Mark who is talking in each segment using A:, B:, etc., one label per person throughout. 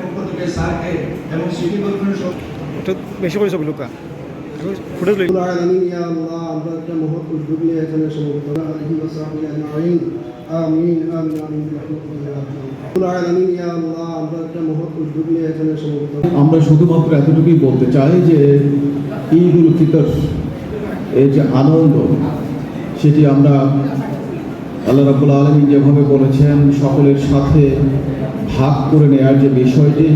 A: পক্ষ থেকে স্যারকে এবং সিটি কর্পোরেশন
B: বেশি করে লোকা।
C: ইয়া আল্লাহ আমরা একটা মহৎ উদ্যোগ নিয়ে এখানে সমবেত আলাইহি ওয়াসাহবিহি আজমাইন। আমিন আমিন আমিন রব্বুল আলামিন আল্লাহ আমরা
D: শুধুমাত্র এতটুকুই বলতে চাই যে ঈদ উল ফিতর এই যে আনন্দ সেটি আমরা আল্লাহ রাবুল আলমী যেভাবে বলেছেন, সকলের সাথে ভাগ করে নেওয়ার যে বিষয়টি,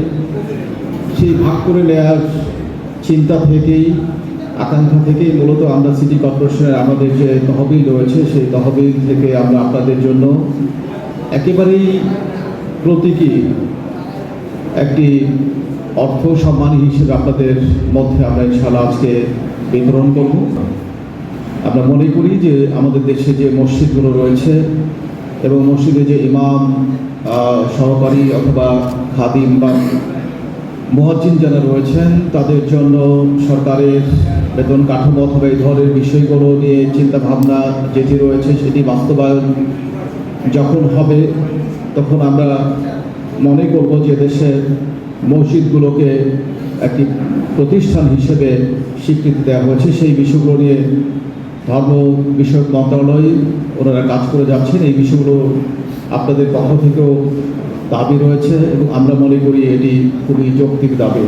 D: সেই ভাগ করে নেওয়ার চিন্তা থেকেই, আকাঙ্ক্ষা থেকেই মূলত আমরা সিটি কর্পোরেশনের আমাদের যে তহবিল রয়েছে, সেই তহবিল থেকে আমরা আপনাদের জন্য একেবারেই প্রতীকী একটি অর্থ সম্মান হিসেবে আপনাদের মধ্যে আমরা ইনশাআল্লাহ আজকে বিতরণ করব। আমরা মনে করি যে আমাদের দেশে যে মসজিদগুলো রয়েছে এবং মসজিদে যে ইমাম সহকারী অথবা খাদিম বা মহাজিন যারা রয়েছেন, তাদের জন্য সরকারের বেতন কাঠামো অথবা এই ধরনের বিষয়গুলো নিয়ে চিন্তা ভাবনা যেটি রয়েছে সেটি বাস্তবায়ন যখন হবে, তখন আমরা মনে করব যে দেশের মসজিদগুলোকে একটি প্রতিষ্ঠান হিসেবে স্বীকৃতি দেওয়া হয়েছে। সেই বিষয়গুলো নিয়ে ধর্ম বিষয়ক মন্ত্রণালয় ওনারা কাজ করে যাচ্ছেন। এই বিষয়গুলো আপনাদের পক্ষ থেকেও দাবি রয়েছে এবং আমরা মনে করি এটি খুবই যৌক্তিক দাবি।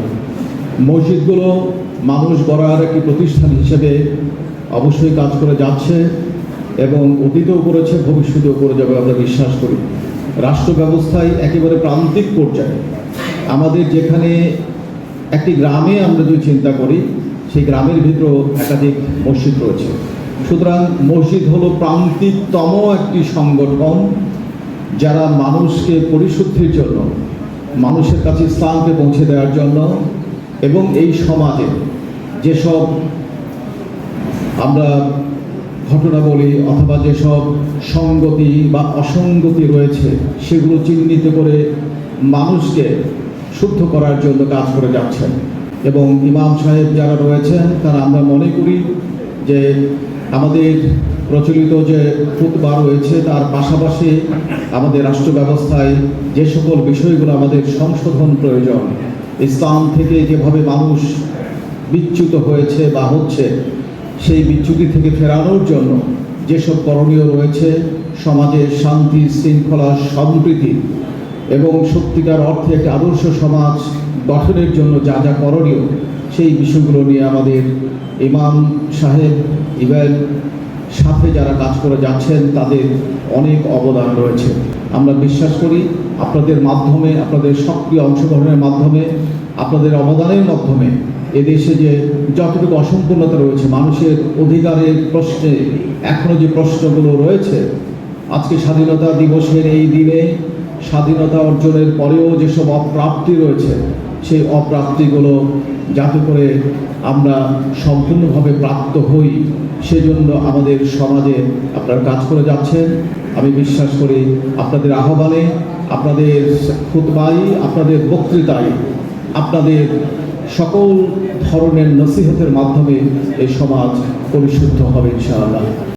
D: মসজিদগুলো মানুষ গড়ার একটি প্রতিষ্ঠান হিসেবে অবশ্যই কাজ করে যাচ্ছে এবং অতীতেও করেছে, ভবিষ্যতেও করে যাবে আমরা বিশ্বাস করি। রাষ্ট্র ব্যবস্থায় একেবারে প্রান্তিক পর্যায়ে। আমাদের যেখানে একটি গ্রামে আমরা যদি চিন্তা করি, সেই গ্রামের ভিতরেও একাধিক মসজিদ রয়েছে। সুতরাং মসজিদ হলো প্রান্তিকতম একটি সংগঠন যারা মানুষকে পরিশুদ্ধির জন্য, মানুষের কাছে ইসলামকে পৌঁছে দেওয়ার জন্য এবং এই সমাজে যেসব আমরা ঘটনা বলি অথবা যেসব সঙ্গতি বা অসঙ্গতি রয়েছে, সেগুলো চিহ্নিত করে মানুষকে শুদ্ধ করার জন্য কাজ করে যাচ্ছেন। এবং ইমাম সাহেব যারা রয়েছেন, তারা আমরা মনে করি যে আমাদের প্রচলিত যে ফুতবা রয়েছে, তার পাশাপাশি আমাদের রাষ্ট্র ব্যবস্থায় যে সকল বিষয়গুলো আমাদের সংশোধন প্রয়োজন, ইসলাম থেকে যেভাবে মানুষ বিচ্যুত হয়েছে বা হচ্ছে, সেই বিচ্যুতি থেকে ফেরানোর জন্য যেসব করণীয় রয়েছে সমাজের শান্তি, শৃঙ্খলা সম্প্রীতি এবং সত্যিকার অর্থে একটি আদর্শ সমাজ গঠনের জন্য যা যা করণীয় সেই বিষয়গুলো নিয়ে আমাদের ইমাম সাহেব ইভেন সাথে যারা কাজ করে যাচ্ছেন, তাদের অনেক অবদান রয়েছে। আমরা বিশ্বাস করি আপনাদের মাধ্যমে, আপনাদের সক্রিয় অংশগ্রহণের মাধ্যমে, আপনাদের অবদানের মাধ্যমে এদেশে যে যতটুকু অসম্পূর্ণতা রয়েছে, মানুষের অধিকারের প্রশ্নে এখনও যে প্রশ্নগুলো রয়েছে, আজকে স্বাধীনতা দিবসের এই দিনে স্বাধীনতা অর্জনের পরেও যেসব অপ্রাপ্তি রয়েছে সেই অপ্রাপ্তিগুলো যাতে করে আমরা সম্পূর্ণভাবে প্রাপ্ত হই, সেজন্য আমাদের সমাজে আপনারা কাজ করে যাচ্ছেন আমি বিশ্বাস করি আপনাদের আহ্বানে, আপনাদের খুতবাই আপনাদের বক্তৃতায়, আপনাদের সকল ধরনের নসিহতের মাধ্যমে এই সমাজ পরিশুদ্ধ হবে, ইনশাআল্লাহ।